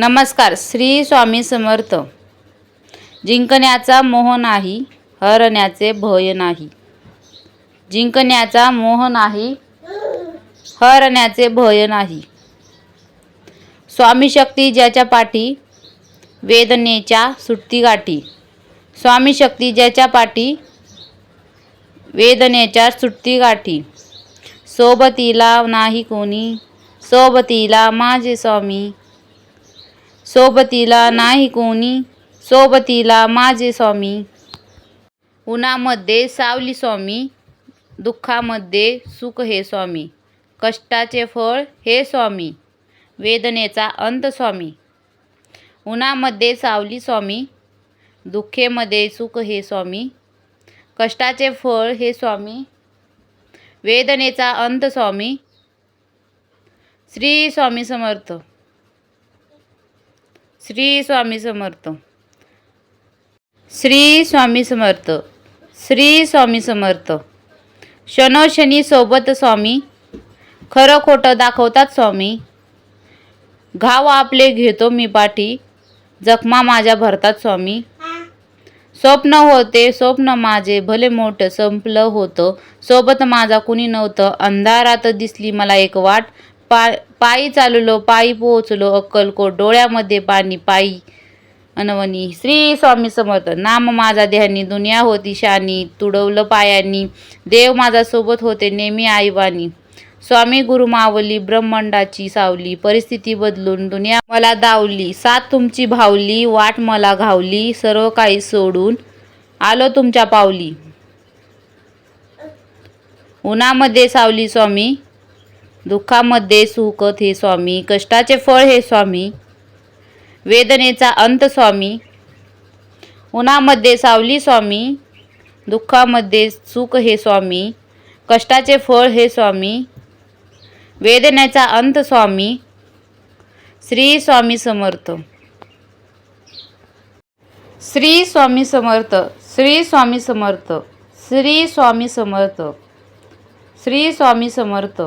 नमस्कार श्री स्वामी समर्थ. जिंकण्याचा मोह नाही हरण्याचे भय नाही. जिंकण्याचा मोह नाही हरण्याचे भय नाही. स्वामी शक्ती ज्याच्या पाठी वेदनेच्या सुट्टी गाठी स्वामी शक्ती ज्याच्या पाठी वेदनेच्या सुट्टी गाठी सोबतीला नाही कोणी सोबतीला माझे स्वामी सोबतीला नाही कोणी. सोबतीला माझे स्वामी. उन्हामध्ये सावली स्वामी. दुःखामध्ये सुख हे स्वामी. कष्टाचे फळ हे स्वामी. वेदनेचा अंत स्वामी. उन्हामध्ये सावली स्वामी. दुःखेमध्ये सुख हे स्वामी. कष्टाचे फळ हे स्वामी. वेदनेचा अंत स्वामी. श्री स्वामी समर्थ. श्री स्वामी समर्थ. श्री स्वामी समर्थ. श्री स्वामी समर्थ. शनोशनी सोबत स्वामी. खरं खोटं दाखवतात स्वामी. घाव आपले घेतो मी पाठी. जखमा माझ्या भरतात स्वामी. स्वप्न होते स्वप्न माझे भले मोठं संपलं होतं. सोबत माझा कुणी नव्हतं. अंधारात दिसली मला एक वाट. पा पायी चाललो पायी पोहोचलो अक्कलकोट डोळ्यामध्ये पाणी पायी. अनवनी श्री स्वामी समर्थ नाम माझा ध्यानी दुनिया होती शानी तुडवलं पायांनी देव माझा सोबत होते नेहमी आईबानी. स्वामी गुरु मावली ब्रह्मांडाची सावली परिस्थिती बदलून दुनिया मला दावली साथ तुमची भावली वाट मला घावली सर्व काही सोडून आलो तुमच्या पावली. उन्हामध्ये सावली स्वामी दुःखामध्ये सुख हे स्वामी कष्टाचे फळ हे स्वामी वेदनेचा अंत स्वामी उन्हामध्ये सावली स्वामी दुःखामध्ये सुख हे स्वामी कष्टाचे फळ हे स्वामी वेदनेचा अंत स्वामी श्री स्वामी समर्थ. श्री स्वामी समर्थ श्री स्वामी समर्थ श्री स्वामी समर्थ श्री स्वामी समर्थ.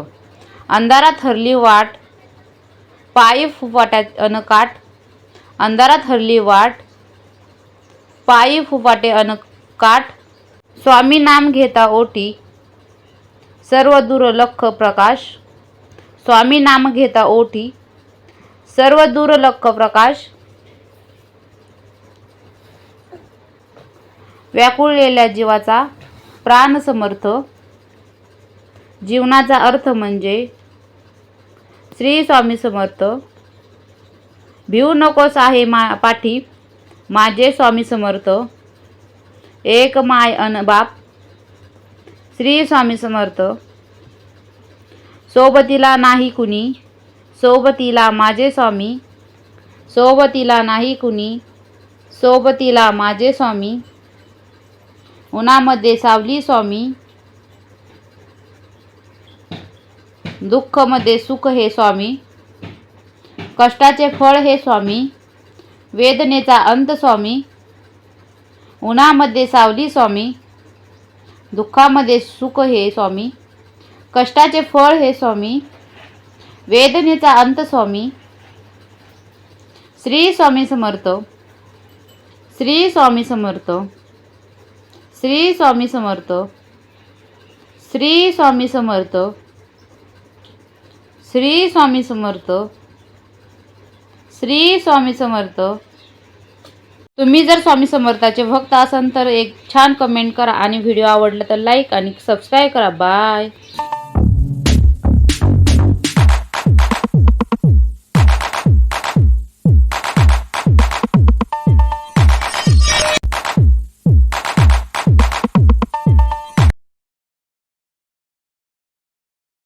अंधारात हरली वाट पायी फुफाट्यात अनकाट अंधारात हरली वाट पायी फुफाटे अनकाट स्वामी नाम घेता ओटी सर्व दुर्लख प्रकाश. स्वामी नाम घेता ओटी सर्व दुर्लख प्रकाश. व्याकुळलेल्या जीवाचा प्राण समर्थ जीवनाचा अर्थ म्हणजे श्री स्वामी समर्थ. भिऊ नकोस आहे मा पाठी माझे स्वामी समर्थ. एक माय अन बाप श्री स्वामी समर्थ. सोबतीला नाही कुणी सोबतीला माझे स्वामी. सोबतीला नाही कुणी सोबतीला माझे स्वामी. उन्हामध्ये सावली स्वामी. दुःखमध्ये सुख हे स्वामी. कष्टाचे फळ हे स्वामी. वेदनेचा अंत स्वामी. उन्हामध्ये सावली स्वामी. दुःखामध्ये सुख हे स्वामी. कष्टाचे फळ हे स्वामी. वेदनेचा अंत स्वामी. श्री स्वामी समर्थ. श्री स्वामी समर्थ. श्री स्वामी समर्थ. श्री स्वामी समर्थ. श्री स्वामी समर्थ. श्री स्वामी समर्थ. तुम्ही जर स्वामी समर्थाचे भक्त असाल तर एक छान कमेंट करा आणि व्हिडिओ आवडला तर लाईक आणि सबस्क्राईब करा. बाय